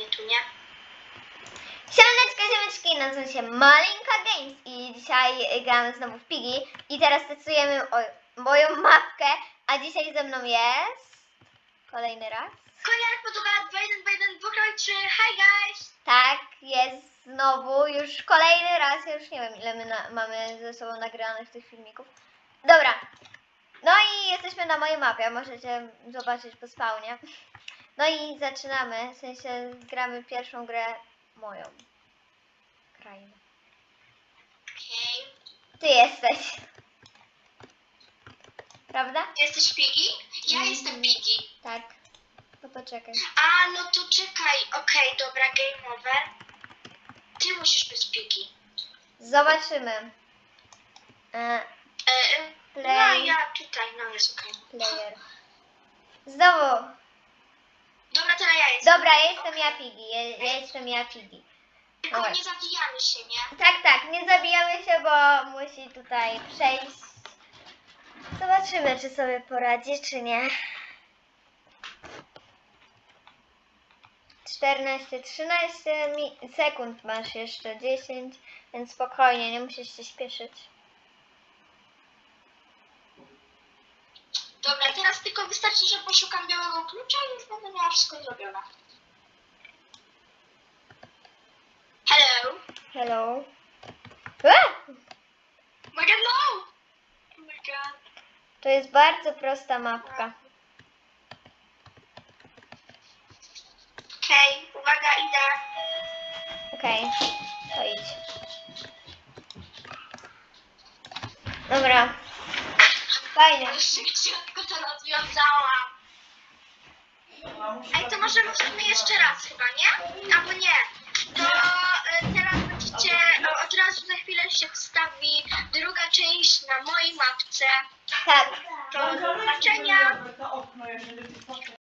mnie tu, nie? Siemaneczko, ziomeczki, nazywam się Malinka Games i dzisiaj gramy znowu w Pigi i teraz testujemy moją mapkę, a dzisiaj ze mną jest... Kolejny raz? Koniak, podługa 2121, dwukroć 3, hi guys! Tak, jest znowu, już kolejny raz, ja już nie wiem ile my na, mamy ze sobą nagranych tych filmików. Dobra, no i jesteśmy na mojej mapie, możecie zobaczyć po spawnie. No i zaczynamy, w sensie gramy pierwszą grę moją. Krainę. Okej. Ty jesteś. Prawda? Jesteś Piggy? Ja Mhm. jestem Piggy. Tak. No poczekaj. A, no to czekaj, okej, dobra, game over. Ty musisz być Piggy. Zobaczymy. E, E, e, no, play, ja tutaj, no jest okej. player. Znowu. Dobra, jestem. Ja Piggy. Jestem ja Piggy. Tylko nie zabijamy się, nie? Tak, tak, nie zabijamy się, bo musi tutaj przejść. Zobaczymy, czy sobie poradzi, czy nie. 14, 13 mi- sekund masz jeszcze 10, więc spokojnie, nie musisz się śpieszyć. Dobra, teraz tylko wystarczy, że poszukam białego klucza i już będę miała wszystko zrobione. Hello? Hello. A! My god, no! Oh my god. To jest bardzo prosta mapka. Okej, uwaga, idę. Okej, to idź. Dobra. Fajnie. Ale szybciutko to rozwiązałam. Ej, to możemy w sumie jeszcze raz chyba, nie? Albo nie. To y, teraz będziecie, o, od razu za chwilę się wstawi druga część na mojej mapce. Tak. To do zobaczenia.